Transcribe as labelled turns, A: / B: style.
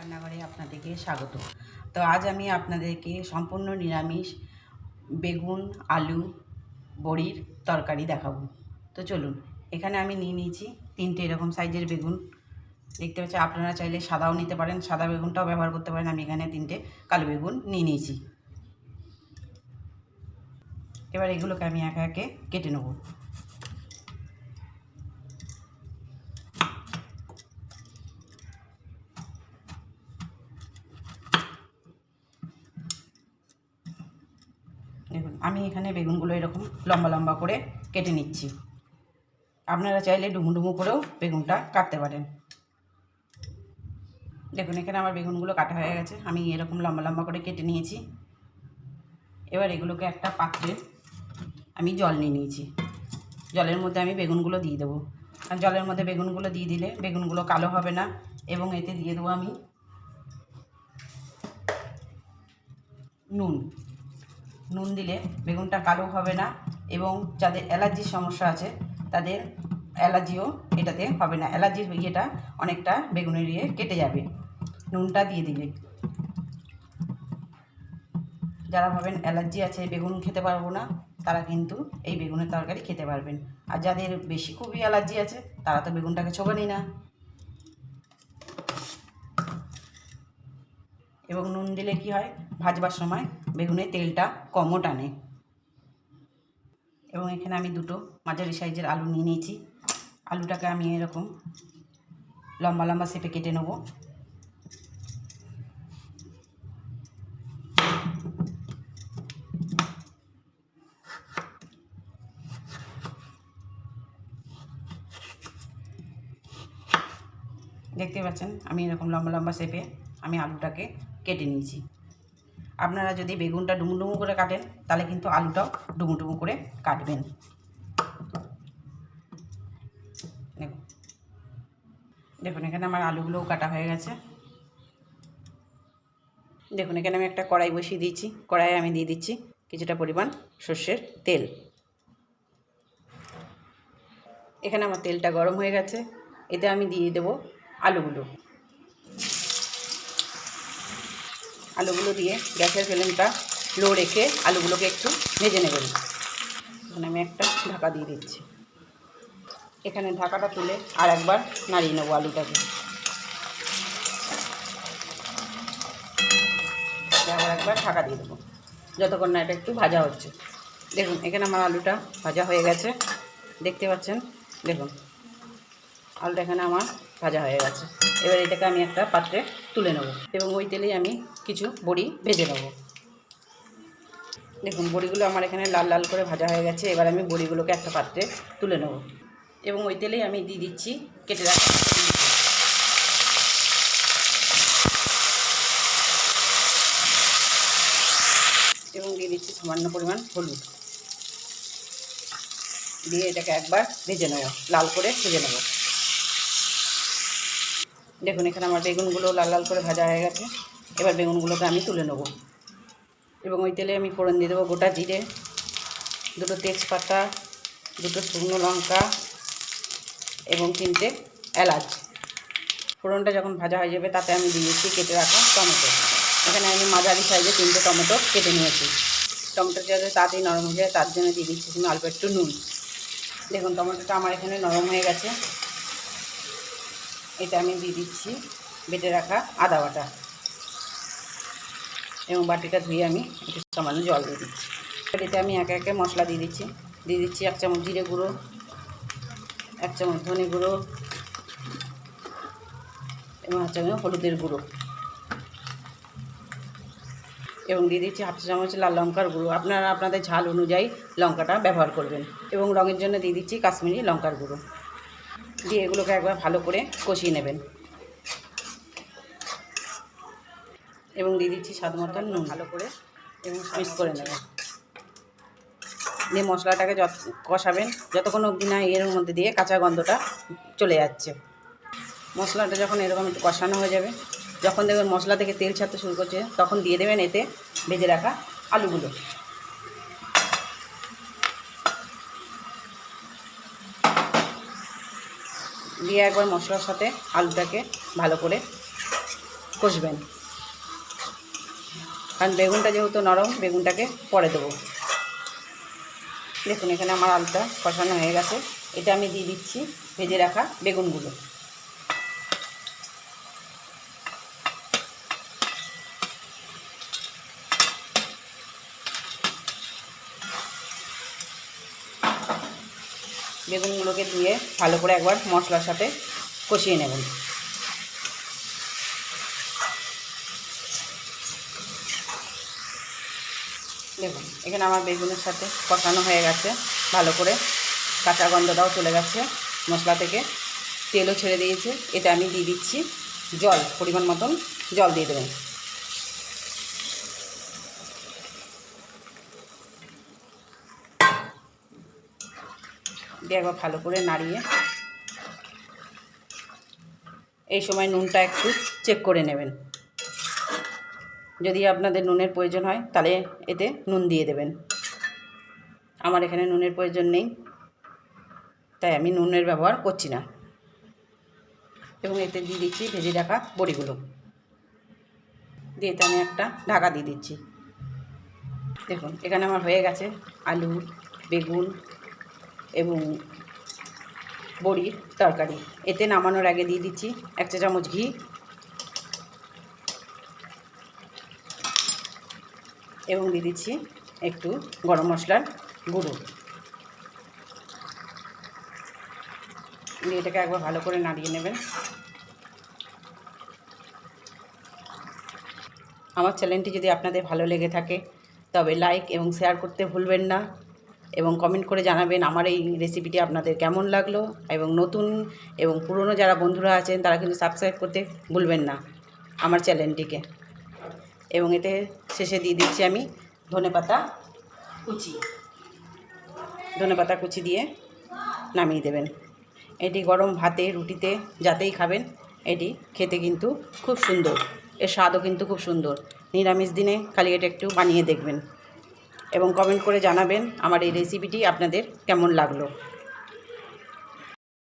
A: রান্নাঘরে আপনাদেরকে স্বাগত। তো আজ আমি আপনাদেরকে সম্পূর্ণ নিরামিষ বেগুন, আলু, বড়ির তরকারি দেখাবো। তো চলুন, এখানে আমি নিয়ে নিয়েছি তিনটে এরকম সাইজের বেগুন। দেখতে পাচ্ছি আপনারা চাইলে সাদাও নিতে পারেন, সাদা বেগুনটাও ব্যবহার করতে পারেন। আমি এখানে তিনটে কালো বেগুন নিয়ে নিয়েছি। এবার এগুলোকে আমি একে একে কেটে নেব। আমি এখানে বেগুনগুলো এরকম লম্বা লম্বা করে কেটে নিচ্ছি। আপনারা চাইলে ডুমু ডুমু করেও বেগুনটা কাটতে পারেন। দেখুন, এখানে আমার বেগুনগুলো কাটা হয়ে গেছে। আমি এরকম লম্বা লম্বা করে কেটে নিয়েছি। এবার এগুলোকে একটা পাত্রে আমি জল নিয়ে নিয়েছি। জলের মধ্যে আমি বেগুনগুলো দিয়ে দেবো। আর জলের মধ্যে বেগুনগুলো দিয়ে দিলে বেগুনগুলো কালো হবে না এবং এতে দিয়ে দেবো আমি নুন। নুন দিলে বেগুনটা কালো হবে না এবং যাদের অ্যালার্জির সমস্যা আছে, তাদের অ্যালার্জিও এটাতে হবে না। অ্যালার্জির ইয়েটা অনেকটা বেগুনের ইয়ে কেটে যাবে। নুনটা দিয়ে দিলে যারা ভাবেন অ্যালার্জি আছে, বেগুন খেতে পারব না, তারা কিন্তু এই বেগুনের তরকারি খেতে পারবেন। আর যাদের বেশি খুবই অ্যালার্জি আছে, তারা তো বেগুনটাকে ছোবানি না। এবং নুন দিলে কি হয়? ভাজবার সময় বেগুনের তেলটা কমও টানে। এবং এখানে আমি দুটো মাঝারি সাইজের আলু নিয়ে নিয়েছি। আলুটাকে আমি এরকম লম্বা লম্বা শেপে কেটে নেব। দেখতে পাচ্ছেন? আমি এরকম লম্বা লম্বা শেপে আমি আলুটাকে কেটে নিয়েছি। আপনারা যদি বেগুনটা ডুমু ডুমু করে কাটেন, তাহলে কিন্তু আলুটাও ডুমু ডুমু করে কাটবেন। দেখুন। দেখুন, এখানে আমার আলুগুলোও কাটা হয়ে গেছে। দেখুন, এখানে আমি একটা কড়াই বসিয়ে দিয়েছি। কড়াইয়ে আমি দিয়ে দিচ্ছি কিছুটা পরিমাণ সর্ষের তেল। এখানে আমার তেলটা গরম হয়ে গেছে। এতে আমি দিয়ে দেবো আলুগুলো। আলুগুলো দিয়ে গ্যাসের ফ্লেমটা লো রেখে আলুগুলোকে একটু ভেজে নেবেন এখানে আমি একটা ঢাকা দিয়ে দিচ্ছি। এখানে ঢাকাটা তুলে আর একবার নাড়িয়ে নেব আলুটাকে। আবার একবার ঢাকা দিয়ে দেবো। যতক্ষণ না এটা একটু ভাজা হচ্ছে। দেখুন, এখানে আমার আলুটা ভাজা হয়ে গেছে। দেখতে পাচ্ছেন? দেখুন। আলুটা এখানে আমার ভাজা হয়ে গেছে। এবার এটাকে আমি একটা পাত্রে তুলে নেব এবং ওই তেলেই আমি কিছু বড়ি ভেজে নেব। দেখুন, বড়িগুলো আমার এখানে লাল লাল করে ভাজা হয়ে গেছে। এবার আমি বড়িগুলোকে একটা পাত্রে তুলে নেব এবং ওই তেলেই আমি দিয়ে দিচ্ছি কেটে রাখা এবং দিয়ে দিচ্ছি সামান্য পরিমাণ হলুদ। দিয়ে এটাকে একবার ভেজে নেব, লাল করে ভেজে নেব। দেখুন, এখানে আমার বেগুনগুলো লাল লাল করে ভাজা হয়ে গেছে। এবার বেগুনগুলোকে আমি তুলে নেব। এবং ওই তেলে আমি ফোড়ন দিয়ে দেবো গোটা জিরে, দুটো তেজপাতা, দুটো শুকনো লঙ্কা এবং তিনটে এলাচ। ফোড়নটা যখন ভাজা হয়ে যাবে, তাতে আমি দিয়েছি কেটে রাখা টমেটো। এখানে আমি মাঝারি সাইজে তিনটে টমেটো কেটে নিয়েছি। টমেটো যাতে তাড়াতাড়ি নরম হয়ে যায়, তার জন্য দিয়ে দিচ্ছি তুমি অল্প একটু নুন। দেখুন, টমেটোটা আমার এখানে নরম হয়ে গেছে। এটা আমি দিয়ে দিচ্ছি, বেটে রাখা আদা বাটা। এবং বাটিটা ধুয়ে আমি একটু সামান্য জল দিয়ে দিচ্ছি। এতে আমি একে একে মশলা দিয়ে দিচ্ছি। দিয়ে দিচ্ছি এক চামচ জিরে গুঁড়ো, এক চামচ ধনে গুঁড়ো এবং এক চামচ হলুদের গুঁড়ো। এবং দিয়ে দিচ্ছি হাফ চামচ লাল লঙ্কার গুঁড়ো। আপনারা আপনাদের ঝাল অনুযায়ী লঙ্কাটা ব্যবহার করবেন। এবং রঙের জন্য দিয়ে দিচ্ছি কাশ্মীরি লঙ্কার গুঁড়ো। দিয়ে এগুলোকে একবার ভালো করে কষিয়ে নেবেন। এবং দিয়ে দিচ্ছি স্বাদ মতন নুন। ভালো করে এবং মিক্স করে নেবেন। দিয়ে মশলাটাকে যত কষাবেন যতক্ষণ অবধি না এর মধ্যে দিয়ে কাঁচা গন্ধটা চলে যাচ্ছে। মশলাটা যখন এরকম একটু কষানো হয়ে যাবে যখন দেখবেন মশলা থেকে তেল ছাড়তে শুরু করছে তখন দিয়ে দেবেন এতে ভেজে রাখা আলুগুলো। দিয়ে একবার মশলার সাথে আলুটাকে ভালো করে কষবেন। কারণ বেগুনটা যেহেতু নরম, বেগুনটাকে পরে দেবো। দেখুন, এখানে আমার আলুটা কষানো হয়ে গেছে। এটা আমি দিয়ে দিচ্ছি, ভেজে রাখা বেগুনগুলো। বেগুনগুলোকে দিয়ে ভালো করে একবার মশলার সাথে কষিয়ে নেবেন। দেখুন, এখানে আমার বেগুনের সাথে কষানো হয়ে গেছে। ভালো করে কাঁচা গন্ধটাও চলে গেছে। মশলা থেকে তেলও ছেড়ে দিয়েছে। এটা আমি দিয়ে দিচ্ছি জল, পরিমাণ মতন জল দিয়ে দেবেন। দিয়ে একবার ভালো করে নাড়িয়ে। এই সময় নুনটা একটু চেক করে নেবেন। যদি আপনাদের নুনের প্রয়োজন হয়, তাহলে এতে নুন দিয়ে দেবেন। আমার এখানে নুনের প্রয়োজন নেই, তাই আমি নুনের ব্যবহার করছি না। এবং এতে দিয়ে দিচ্ছি ভেজে রাখা বড়িগুলো। দিয়ে এতে আমি একটা ঢাকা দিয়ে দিচ্ছি। দেখুন, এখানে আমার হয়ে গেছে আলু, বেগুন এবং বড়ির তরকারি। এতে নামানোর আগে দিয়ে দিচ্ছি এক চা চামচ ঘি। এবং দিয়ে দিচ্ছি একটু গরম মশলার গুঁড়ো। এটাকে একবার ভালো করে নাড়িয়ে নেবেন। আমার চ্যানেলটি যদি আপনাদের ভালো লেগে থাকে, তবে লাইক এবং শেয়ার করতে ভুলবেন না। এবং কমেন্ট করে জানাবেন আমার এই রেসিপিটি আপনাদের কেমন লাগল এবং নতুন এবং পুরনো যারা বন্ধুরা আছেন তারা কিন্তু সাবস্ক্রাইব করতে ভুলবেন না আমার চ্যানেলটিকে এবং এতে শেষে দিয়ে দিচ্ছি আমি ধনেপাতা কুচি। ধনেপাতা কুচি দিয়ে নামিয়ে দেবেন। এটি গরম ভাতে, রুটিতে যাতেই খাবেন, এটি খেতে কিন্তু খুব সুন্দর। এর স্বাদও কিন্তু খুব সুন্দর। নিরামিষ দিনে খালি এটা একটু বানিয়ে দেখবেন। এবং কমেন্ট করে জানাবেন আমার এই রেসিপিটি আপনাদের কেমন লাগল।